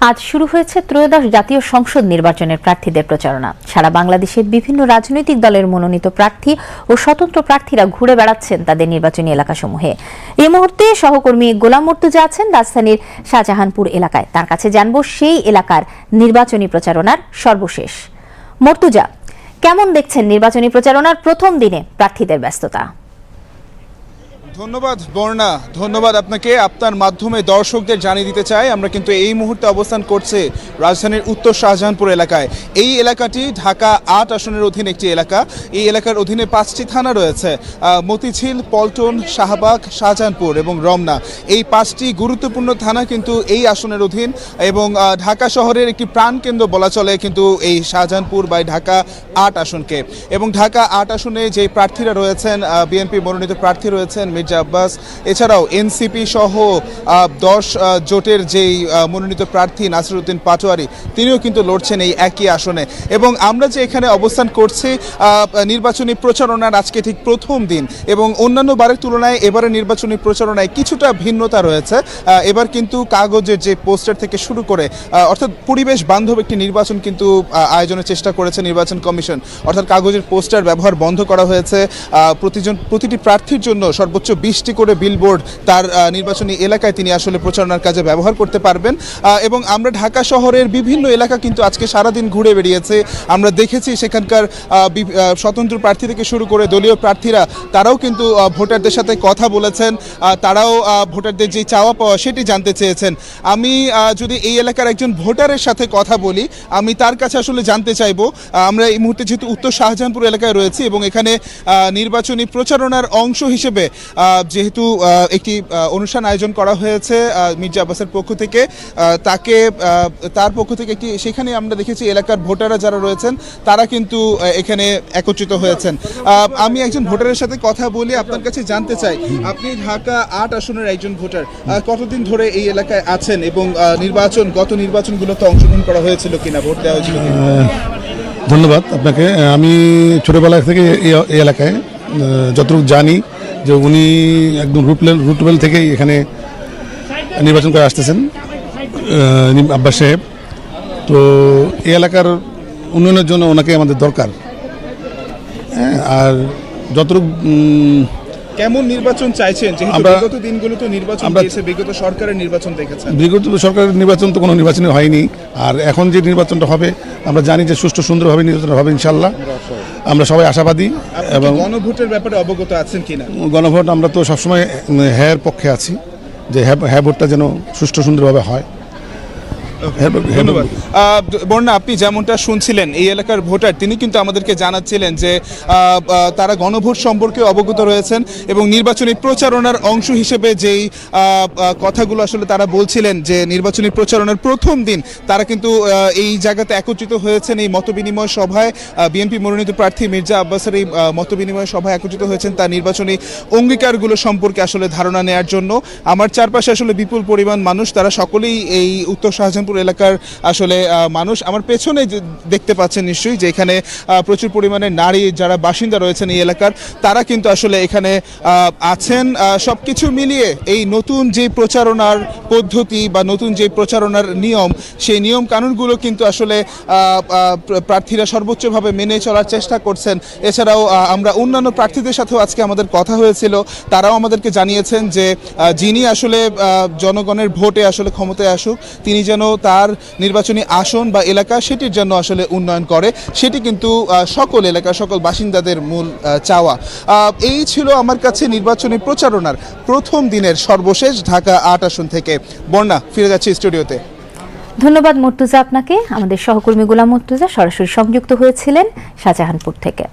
আজ শুরু হয়েছে ত্রয়োদশ জাতীয় সংসদ নির্বাচনের প্রার্থীদের প্রচারণা। সারা বাংলাদেশের বিভিন্ন রাজনৈতিক দলের মনোনীত প্রার্থী ও স্বতন্ত্র প্রার্থীরা ঘুরে বেড়াচ্ছেন তাদের নির্বাচনী এলাকাসমূহে। এই মুহূর্তে সহকর্মী গোলাম মর্তুজা আছেন রাজধানীর শাহজাহানপুর এলাকায়। তার কাছে জানব সেই এলাকার নির্বাচনী প্রচারণার সর্বশেষ। মর্তুজা, কেমন দেখছেন নির্বাচনী প্রচারণার প্রথম দিনে প্রার্থীদের ব্যস্ততা? ধন্যবাদ, বর্ণা। ধন্যবাদ আপনাকে। আপনার মাধ্যমে দর্শকদের জানিয়ে দিতে চাই, আমরা কিন্তু এই মুহূর্তে অবস্থান করছে রাজধানীর উত্তর শাহজাহানপুর এলাকায়। এই এলাকাটি ঢাকা আট আসনের অধীন একটি এলাকা। এই এলাকার অধীনে পাঁচটি থানা রয়েছে মতিঝিল, পল্টন, শাহবাগ, শাহজাহানপুর এবং রমনা। এই পাঁচটি গুরুত্বপূর্ণ থানা কিন্তু এই আসনের অধীন এবং ঢাকা শহরের একটি প্রাণকেন্দ্র বলা চলে কিন্তু এই শাহজাহানপুর বা ঢাকা আট আসনকে। এবং ঢাকা আট আসনে যে প্রার্থীরা রয়েছেন বিএনপি মনোনীত প্রার্থী রয়েছেন মির্জা আব্বাস এছাড়াও এনসিপি সহ দশ জোটের যেই মনোনীত প্রার্থী নাসিরুদ্দিন পাটোয়ারি, তিনিও কিন্তু লড়ছেন এই একই আসনে। এবং আমরা যে এখানে অবস্থান করছি নির্বাচনী প্রচারণার আজকে ঠিক প্রথম দিন এবং অন্যান্য বারের তুলনায় এবারে নির্বাচনী প্রচারণায় কিছুটা ভিন্নতা রয়েছে। এবার কিন্তু কাগজের যে পোস্টার থেকে শুরু করে অর্থাৎ পরিবেশ বান্ধব একটি নির্বাচন কিন্তু আয়োজনের চেষ্টা করেছে নির্বাচন কমিশন। অর্থাৎ কাগজের পোস্টার ব্যবহার বন্ধ করা হয়েছে। প্রতিজন, প্রতিটি প্রার্থীর জন্য সর্বোচ্চ বিশটি করে বিলবোর্ড তার নির্বাচনী এলাকায় তিনি আসলে প্রচারণার কাজে ব্যবহার করতে পারবেন। এবং আমরা ঢাকা শহরের বিভিন্ন এলাকা কিন্তু আজকে সারাদিন ঘুরে বেরিয়েছে আমরা দেখেছি সেখানকার স্বতন্ত্র প্রার্থী থেকে শুরু করে দলীয় প্রার্থীরা, তারাও কিন্তু ভোটারদের সাথে কথা বলেছেন। তারাও ভোটারদের যে চাওয়া পাওয়া সেটি জানতে চেয়েছেন। আমি যদি এই এলাকার একজন ভোটারের সাথে কথা বলি, আমি তার কাছে আসলে জানতে চাইব আমরা এই মুহূর্তে যেহেতু উত্তর শাহজাহানপুর এলাকায় রয়েছি এবং এখানে নির্বাচনী প্রচারণার অংশ হিসেবে যেহেতু একটি অনুষ্ঠান আয়োজন করা হয়েছে মির্জা আব্বাসের পক্ষ থেকে তাকে তার পক্ষ থেকে একটি, সেখানে আমরা দেখেছি এলাকার ভোটাররা যারা রয়েছেন, তারা কিন্তু এখানে একত্রিত হয়েছেন। আমি একজন ভোটারের সাথে কথা বলি, আপনার কাছে জানতে চাই, আপনি ঢাকা আট আসনের একজন ভোটার কতদিন ধরে এই এলাকায় আছেন এবং নির্বাচন, গত নির্বাচনগুলোতে অংশগ্রহণ করা হয়েছিল কিনা, ভোট দেওয়া হয়েছিল ধন্যবাদ আপনাকে। আমি ছোটোবেলা থেকে এই এলাকায় যতটুকু জানি যে উনি একদম রুটলেল রুটবেল থেকেই এখানে নির্বাচন করে আসতেছেন আব্বাস সাহেব। তো এই এলাকার উন্নয়নের জন্য ওনাকে আমাদের দরকার। হ্যাঁ আর যতটুকু কেমন নির্বাচন চাইছেন? আমরা- বিগত দিনগুলোতে নির্বাচন আমরা- দিয়েছে বিগত সরকারের নির্বাচন দেখেছেন। বিগত সরকারের নির্বাচন তো কোনো নির্বাচনই হয়নি। আর এখন যে নির্বাচনটা হবে আমরা জানি যে সুষ্ঠু সুন্দরভাবে নির্বাচন হবে ইনশাল্লাহ। আমরা সবাই আশাবাদী এবং গণভোটের ব্যাপারে অবগত আছেন কিনা? গণভোট আমরা তো সবসময় হ্যার পক্ষে আছি যে হ্যাঁ হ্যাঁ ভোটটা যেন সুষ্ঠু সুন্দরভাবে হয় হ্যাঁ হ্যাঁ। ধন্যবাদ। ভোট- আহ, বর্ণা আপনি যেমনটা শুনছিলেন এই এলাকার ভোটার তিনি কিন্তু আমাদেরকে জানাচ্ছিলেন যে তারা গণভোট সম্পর্কে অবগত রয়েছেন এবং নির্বাচনী প্রচারণার অংশ হিসেবে যেই কথাগুলো আসলে তারা বলছিলেন যে নির্বাচনী প্রচারণার প্রথম দিন তারা কিন্তু এই জায়গাতে একত্রিত হয়েছেন এই মতবিনিময় সভায়। বিএনপি মনোনীত প্রার্থী মির্জা আব্বাসের এই মতবিনিময় সভায় একত্রিত হয়েছেন তার নির্বাচনী অঙ্গীকারগুলো সম্পর্কে আসলে ধারণা নেয়ার জন্য। আমার চারপাশে আসলে বিপুল পরিমাণ মানুষ তারা সকলেই এই উত্তর শাহজাহানপুর এলাকার আসলে মানুষ আমার পেছনে দেখতে পাচ্ছেন নিশ্চয়ই যে এখানে প্রচুর পরিমাণে নারী যারা বাসিন্দা রয়েছেন এই এলাকার, তারা কিন্তু আসলে এখানে আছেন। সব কিছু মিলিয়ে এই নতুন যে প্রচারণার পদ্ধতি বা নতুন যে প্রচারণার নিয়ম, সেই নিয়ম কানুনগুলো কিন্তু আসলে প্রার্থীরা সর্বোচ্চভাবে মেনে চলার চেষ্টা করছেন। এছাড়াও আমরা অন্যান্য প্রার্থীদের সাথেও আজকে আমাদের কথা হয়েছিল। তারাও আমাদেরকে জানিয়েছেন যে যিনি আসলে জনগণের ভোটে আসলে ক্ষমতায় আসুক, তিনি যেন তার নির্বাচনী আসন বা এলাকা সেটির জন্য আসলে উন্নয়ন করে, সেটি কিন্তু সকল এলাকার সকল বাসিন্দাদের মূল চাওয়া। এই ছিল আমার কাছে নির্বাচনী প্রচারণার প্রথম দিনের সর্বশেষ ঢাকা আট আসন থেকে। বন্যা ফিরে যাচ্ছি স্টুডিওতে। ধন্যবাদ মর্তুজা আপনাকে। আমাদের সহকর্মী গোলাম মর্তুজা সরাসরি সংযুক্ত হয়েছিলেন শাহজাহানপুর থেকে।